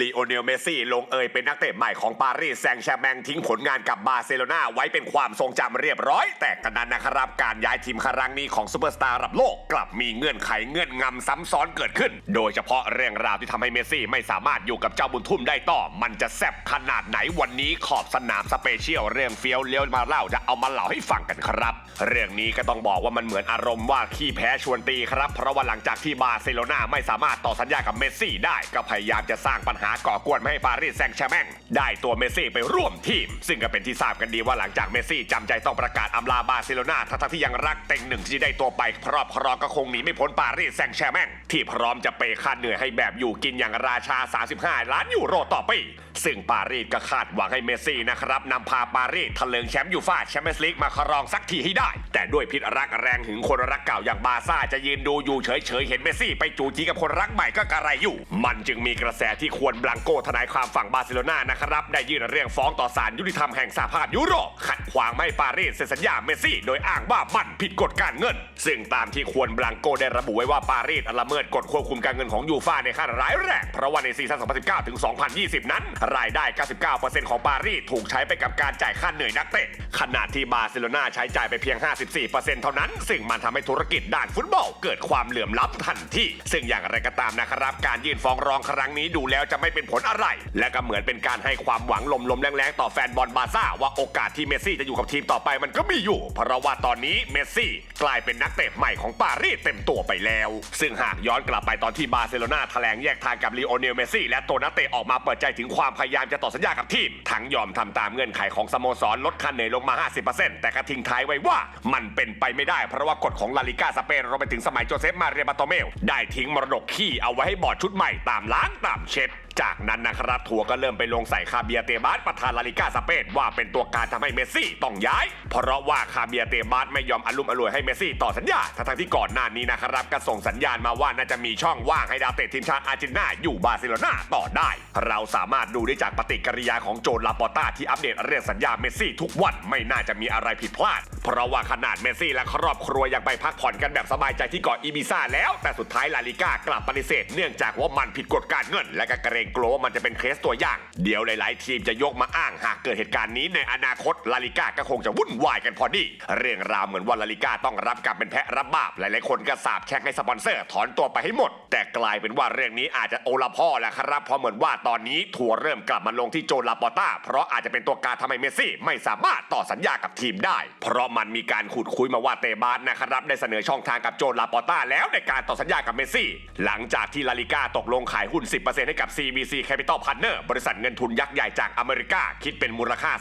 ลีโอเนลเมซี่ลงเอยเป็นนักเตะใหม่ของปารีสแซงต์แชร์แมงทิ้งผลงานกับบาร์เซโลนาไว้เป็นความทรงจำเรียบร้อย แต่กันนั้นนะครับ การย้ายทีมครั้งนี้ของซูเปอร์สตาร์ระดับโลก กลับมีเงื่อนไขเงื่อนงำซ้ำซ้อนเกิดขึ้น โดยเฉพาะเรื่องราวที่ทำให้เมซี่ไม่สามารถอยู่กับเจ้าบุญทุ่มได้ต่อ มันจะแซ่บขนาดไหนวันนี้ขอบสนามสเปเชียลเรื่องเฟี้ยวเลี้ยวมาเล่าจะเอามาเล่าให้ฟังกันครับ เรื่องนี้ก็ต้องบอกว่ามันเหมือนอารมณ์ว่าขี้แพ้ชวนตีครับเพราะว่าหลังจากที่บาร์เซโลนาไม่สามารถต่อสัญญากับเมซี่ได้ก็พยายามจะสร้างปัญหาหาก่อกวนไม่ให้ปารีสแซงต์แชร์แมงได้ตัวเมสซี่ไปร่วมทีม ซึ่งก็เป็นที่ทราบกันดีว่าหลังจากเมสซี่จำใจต้องประกาศอำลาบาร์เซโลนาทั้งที่ยังรักเต็งหนึ่งที่ได้ตัวไปครอบครองก็คงหนีไม่พ้นปารีสแซงต์แชร์แมงที่พร้อมจะเปย์ค่าเหนื่อยให้แบบอยู่กินอย่างราชา 35 ล้านยูโรต่อปีซึ่งปารีสก็คาดหวังให้เมสซี่นะครับนำพาปารีสทะเลิงแชมป์ยูฟ่าแชมเปี้ยนส์ลีกมาครองสักทีให้ได้ แต่ด้วยพิษรักแรงหึงคนรักเก่าอย่างบาซ่าจะยืนดูอยู่เฉยๆเห็นเมสซี่ไปจูจีกับคนรักใหม่ก็กระไรอยู่ มันจึงมีกระแสที่ควรบลังโกทนายความฝั่งบาร์เซโลนานะครับ ได้ยื่นเรื่องฟ้องต่อศาลยุติธรรมแห่งสหภาพยุโรป ขัดขวางไม่ปารีสเซ็นสัญญาเมสซี่ โดยอ้างว่ามันผิดกฎการเงิน ซึ่งตามที่ควรบลังโกได้ระบุไว้ว่าปารีสละเมิดกฎควบคุมการเงินของยูฟ่าในขั้นร้ายแรงเพราะว่าในซีซั่น 2019 ถึง 2020 นั้น รายได้ 99%ของปารีสถูกใช้ไปกับการจ่ายค่าเหนื่อยนักเตะขณะที่บาร์เซโลนาใช้จ่ายไปเพียง 54%เท่านั้น ซึ่งมันทำให้ธุรกิจด้านฟุตบอล เกิดความเหลื่อมล้ำทันทีซึ่งอย่างไรก็ตามนะครับ การยื่นฟ้องร้องครั้งนี้ดูแล้วจะไม่เป็นผลอะไร และก็เหมือนเป็นการให้ความหวังลมๆแรงๆต่อแฟนบอลบาซ่าว่าโอกาสที่เมสซี่จะอยู่กับทีมต่อไปมันก็มีอยู่ เพราะว่าตอนนี้เมสซี่กลายเป็นนักเตะใหม่ของปารีสเต็มตัวไปแล้ว ซึ่งหากย้อนกลับไปตอนที่บาร์เซโลนาแถลงแยกทางกับลีโอเนลเมสซี่และตัวนักเตะออกมาเปิดใจถึงความพยายามจะต่อสัญญากับทีม ทั้งยอมทำตามเงื่อนไขของสโมสรลดค่าเหนื่อยลงมา 50%แต่ก็ทิ้งท้ายไว้ว่ามันเป็นไปไม่ได้เพราะว่ากฎของลาลิกาสเปนรวมไปถึงสมัยโจเซฟมาเรียบาโตเมลได้ทิ้งมรดกขี้เอาไว้ให้บอร์ดชุดใหม่ตามล้างตามเช็ดจากนั้นนะครับทัวร์ก็เริ่มไปลงใส่คาเบียเตบาสประธานลาลิก้าสเปนว่าเป็นตัวการทำให้เมสซี่ต้องย้าย เพราะว่าคาเบียเตบาสไม่ยอมอารมอร่วยให้เมสซี่ต่อสัญญาทั้งที่ก่อนหน้านี้นะครับก็ส่งสัญญาณมาว่าน่าจะมีช่องว่างให้ดาวเตะทีมชาติอาร์เจนตินาอยู่บาร์เซโลนาต่อได้ เราสามารถดูได้จากปฏิกิริยาของโจลาปอร์ต้าที่อัปเดตเรื่องสัญญาเมสซี่ทุกวันไม่น่าจะมีอะไรผิดพลาด เพราะว่าขนาดเมสซี่และครอบครัวยังไปพักผ่อนกันแบบสบายใจที่เกาะอีบิซ่าแล้ว แต่สุดท้ายลาลิก้ากลับปฏิเสธเนื่องจากว่ามันผิดกฎการเงินและก็เกรงกลัวว่ามันจะเป็นเคสตัวอย่าง เดี๋ยวหลายๆ ทีมจะยกมาอ้างหากเกิดเหตุการณ์นี้ในอนาคตลาลิก้าก็คงจะวุ่นวายกันพอดี เรื่องราวเหมือนว่าลาลิก้าต้องรับกรรมเป็นแพะรับบาป หลายๆ คนก็สาบแช่งให้สปอนเซอร์ถอนตัวไปให้หมด แต่กลายเป็นว่าเรื่องนี้อาจจะโอละพ่อแหละครับเพราะเหมือนว่าตอนนี้ทัวร์เริ่มกลับมาลงที่โจนลาปอร์ต้าเพราะอาจจะเป็นตัวการทำให้เมสซี่ ไม่สามารถต่อสัญญากับทีมได้ เพราะมันมีการขุดคุยมาว่าเตบาสนะครับได้เสนอช่องทางกับโจนลาปอร์ต้าแล้วในการต่อสัญญากับเมสซี่ หลังจากที่ลาลิก้าตกลงขายหุ้น 10%ให้กับ CVC Capital Partner บริษัทเงินทุนยักษ์ใหญ่จากอเมริกา คิดเป็นมูลค่า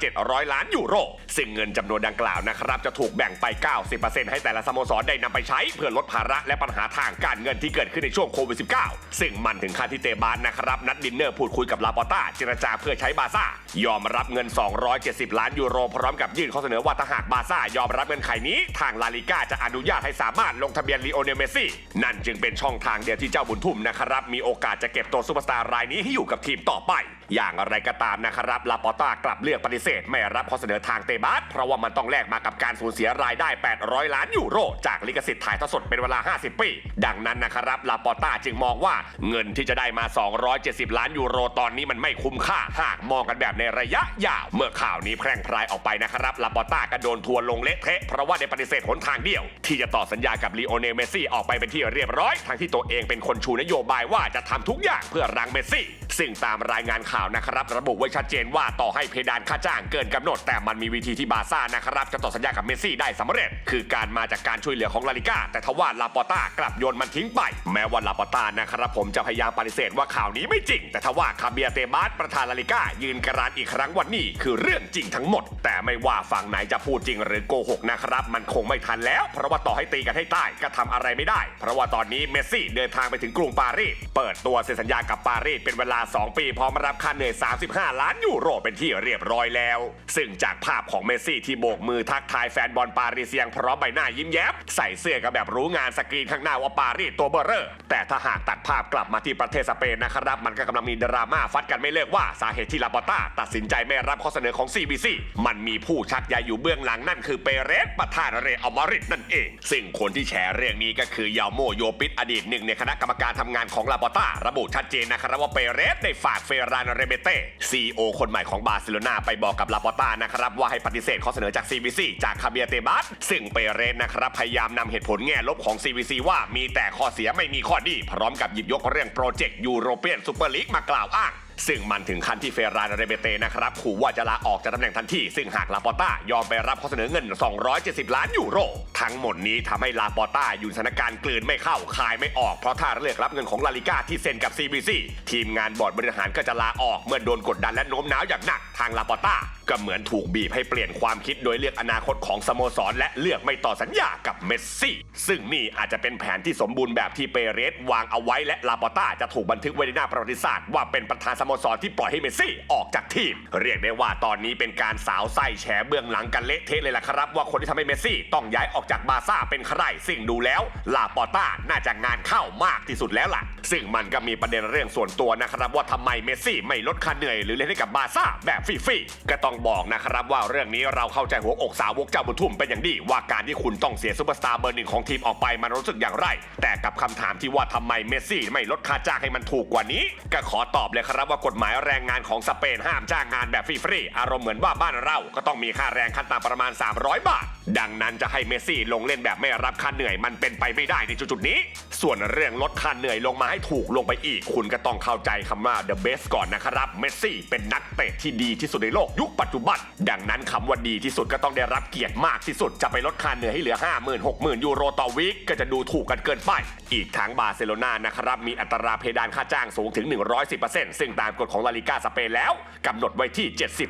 2,700 ล้านยูโร ซึ่งเงินจำนวนดังกล่าวนะครับ จะถูกแบ่งไป 90%ให้แต่ละสโมสรได้นำไปใช้ เพื่อลดภาระและปัญหาทางการเงินที่เกิดขึ้นในช่วงโควิด -19 ซึ่งมันถึงขั้นที่เตบานนะครับ นัดดินเนอร์พูดคุยกับลาปอร์ต้าเจรจาเพื่อใช้บาซ่ายอมรับเงิน 270 ล้านยูโร พร้อมกับยื่นข้อเสนอว่าถ้าหากบาซ่ายอมรับเงินไขนี้ ทางลาลิก้าจะอนุญาตให้สามารถลงทะเบียนลีโอเนลเมซี่นั่นจึงเป็นช่องทางเดียวที่เจ้าบุญทุ่มนะครับมีโอกาสจะเก็บตัวซูเปอร์สตาร์รายนี้ให้อยู่กับทีมต่อไป อย่างไรก็ตามนะครับลาปอร์ต้ากลับเลือกปฏิเสธ ไม่รับข้อเสนอทางเตบาสเพราะว่ามันต้องแลกมากับการสูญเสียรายได้ 800 ล้านยูโร จากลิขสิทธิ์ถ่ายทอดสดเป็นเวลา 50 ปี ดังนั้นนะครับลาปอร์ต้าจึงมองว่าเงินที่จะได้มา 270 ล้านยูโรตอนนี้มันไม่คุ้มค่าหากมองกันแบบในระยะยาวเมื่อข่าวนี้แพร่งพรายออกไปนะครับลาปอร์ต้าก็โดนทัวร์ลงเละเทะเพราะว่าได้ปฏิเสธหนทางเดียว ที่จะต่อสัญญากับลีโอเนลเมสซี่ออกไปเป็นที่เรียบร้อยทั้งที่ตัวเองเป็นคนชูนโยบายว่าจะทำทุกอย่างเพื่อรังเมสซี่ ซึ่งตามรายงานข่าวนะครับ ระบุไว้ชัดเจนว่าต่อให้เพดานค่าจ้างเกินกำหนด แต่มันมีวิธีที่บาซ่านะครับจะต่อสัญญากับเมสซี่ได้สำเร็จ คือการมาจากการช่วยเหลือของลาลิก้าแต่ทว่าลาปอร์ต้ากลับโยนมันทิ้งไป แม้ว่าลาปอร์ต้านะครับผมจะพยายามปฏิเสธว่าข่าวนี้ไม่จริง แต่ทว่าคาเบียเตบาสประธานลาลิก้ายืนการันอีกครั้งว่านี่คือเรื่องจริงทั้งหมด แต่ไม่ว่าฝั่งไหนจะพูดจริงหรือโกหกนะครับมันคงไม่ทันแล้ว เพราะว่าต่อให้ตีกันให้ตายก็ทำอะไรไม่ได้ เพราะว่าตอนนี้เมสซี่เดินทางไปถึงกรุงปารีสเปิดตัวเซ็นสัญญากับปารีสเป็นเวลา 2 ปีพร้อมรับค่าาเหนื่อย 35 ล้านยูโรเป็นที่เรียบร้อยแล้ว ซึ่งจากภาพของเมสซี่ที่โบกมือทักทายแฟนบอลปารีสยังพร้อมใบหน้ายิ้มแย้ม ใส่เสื้อกับแบบรู้งานสกรีนข้างหน้าว่าปารีสตัวเบอร์เรอร์ แต่ถ้าหากตัดภาพกลับมาที่ประเทศสเปนนะครับ มันก็กำลังมีดราม่าฟัดกันไม่เลิกว่าสาเหตุที่ลาปอต้าตัดสินใจไม่รับข้อเสนอของ CBC มันมีผู้ชักใยอยู่เบื้องหลังนั่นคือเปเรสประธานเรอัลมาริดนั่นเอง ซึ่งคนที่แชร์เรื่องนี้ก็คือยาโมโยปิดอดีตหนึ่งในคณะกรรมการทำงานของลาปอต้าระบุชัดเจนนะครับว่าเปเรสได้ฝากเฟรานเรเบเต้ซีโอคนใหม่ของบาร์เซโลนาไปบอกกับลาปอต้านะครับว่าให้ปฏิเสธข้อเสนอจาก CBC จากคาเบียเตบัสซึ่งเปเรสนะครับพยายามนำเหตุผลแง่ลบของ CBC ว่ามีแต่ข้อเสียไม่มีข้อดี พร้อมกับหยิบยกเรื่องโปรเจกต์ยูโรเปียนซูเปอร์ลีกมากล่าวอ้าง ซึ่งมันถึงขั้นที่เฟรานเรเบเตนะครับขู่ว่าจะลาออกจากตำแหน่งทันทีซึ่งหากลาปอต้ายอมไปรับข้อเสนอเงิน 270 ล้านยูโร ทั้งหมดนี้ทำให้ลาปอต้าอยู่สถานการณ์กลืนไม่เข้าคายไม่ออกเพราะถ้าเลือกรับเงินของลาลิก้าที่เซ็นกับ CBC ทีมงานบอร์ดบริหารก็จะลาออกเมื่อโดนกดดันและโน้มน้าวอย่างหนักทางลาปอต้าก็เหมือนถูกบีบให้เปลี่ยนความคิดโดยเลือกอนาคตของสโมสร และเลือกไม่ต่อสัญญากับเมสซี่ ซึ่งนี่อาจจะเป็นแผนที่สมบูรณ์แบบที่เปเรสวางเอาไว้และลาปอต้าจะถูกบันทึกไว้ในหน้าประวัติศาสตร์ว่าเป็นประธานสโมสรที่ปล่อยให้เมสซี่ออกจากทีม เรียกได้ว่าตอนนี้เป็นการสาวไส้แฉเบื้องหลังกันเละเทะเลยล่ะครับ ว่าคนที่ทำให้เมสซี่ต้องย้ายออกจากบาร์ซ่าเป็นใครซึ่งดูแล้วลาปอต้าน่าจะงานเข้ามากที่สุดแล้วล่ะ ซึ่งมันก็มีประเด็นเรื่องส่วนตัวนะครับว่าทำไมเมสซี่ไม่ลดค่าเหนื่อยหรือเล่นให้กับบาร์ซ่าแบบฟรีๆก็ต้องบอกนะครับว่าเรื่องนี้เราเข้าใจหัวอกสาวกเจ้าบุญทุ่มเป็นอย่างดีว่าการที่คุณต้องเสียซูเปอร์สตาร์เบอร์หนึ่งของทีมออกไปมันรู้สึกอย่างไร แต่กับคำถามที่ว่าทำไมเมสซี่ไม่ลดค่าจ้างให้มันถูกกว่านี้ ก็ขอตอบเลยครับว่ากฎหมายแรงงานของสเปนห้ามจ้างงานแบบฟรีๆอารมณ์เหมือนว่าบ้านเราก็ต้องมีค่าแรงขั้นต่ำประมาณ 300 บาท ดังนั้นจะให้เมสซี่ลงเล่นแบบไม่รับค่าเหนื่อยมันเป็นไปไม่ได้ในจุดๆนี้ ส่วนเรื่องลดค่าเหนื่อยลงมาให้ถูกลงไปอีก คุณก็ต้องเข้าใจคำว่า the best ก่อนนะครับเมสซี่เป็นนักเตะที่ดีที่สุดในโลกยุคปัจจุบัน ดังนั้นคำว่าดีที่สุดก็ต้องได้รับเกียรติมากที่สุดจะไปลดค่าเหนื่อยให้เหลือ 50,000 6 0 0 0 ยูโรต่อวีคก็จะดูถูกกันเกินไปอีกทั้งบาร์เซโลนานะครับมีอัตราเพดานค่าจ้างสูงถึง 110%ซึ่งตามกฎของลาลิกาสเปนแล้วกำหนดไว้ที่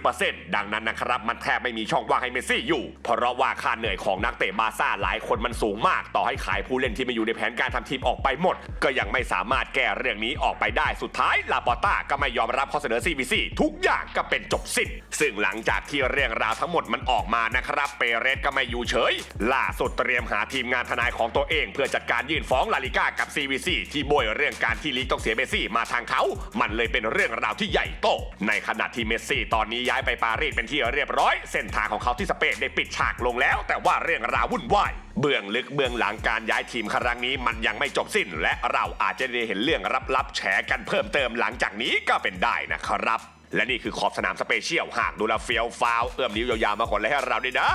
70%ดังนั้นนะครับมันแทบไม่มีช่องว่างให้เมสซี่อยู่ เพราะว่าค่าเหนื่อยของนักเตะบาซ่าหลายคนมันสูงมาก ต่อให้ขายผู้เล่นที่ไม่อยู่ในแผนการทำทีมออกไปหมด ก็ยังไม่สามารถแก้เรื่องนี้ออกไปได้สุดท้ายลาปอต้าก็ไม่ยอมรับข้อเสนอ CBC ทุกอย่างก็เป็นจบสิ้นซึ่งหลังจากที่เรื่องราวทั้งหมดมันออกมานะครับเปเรสก็ไม่อยู่เฉย ล่าสุดเตรียมหาทีมงานทนายของตัวเอง เพื่อจัดการยื่นฟ้องลาลิกากับ CBC ที่โบยเรื่องการที่ลีกต้องเสียเมสซี่มาทางเขา มันเลยเป็นเรื่องราวที่ใหญ่โต ในขณะที่เมสซี่ตอนนี้ย้ายไปปารีสเป็นที่เรียบร้อย เส้นทางของเขาที่สเปนได้ปิดฉากลงแล้ว แต่ว่าเรื่องราววุ่นวายเบื้องลึกเบื้องหลังการย้ายทีมครั้งนี้มันยังไม่จบสิ้น และเราอาจจะได้เห็นเรื่องลับๆแฉกันเพิ่มเติมหลังจากนี้ก็เป็นได้นะครับ และนี่คือขอบสนามสเปเชียลหากดูแลเฟียวฟาวเอื้อมนิ้วยาวๆมาคนเลยให้เราด้วยนะ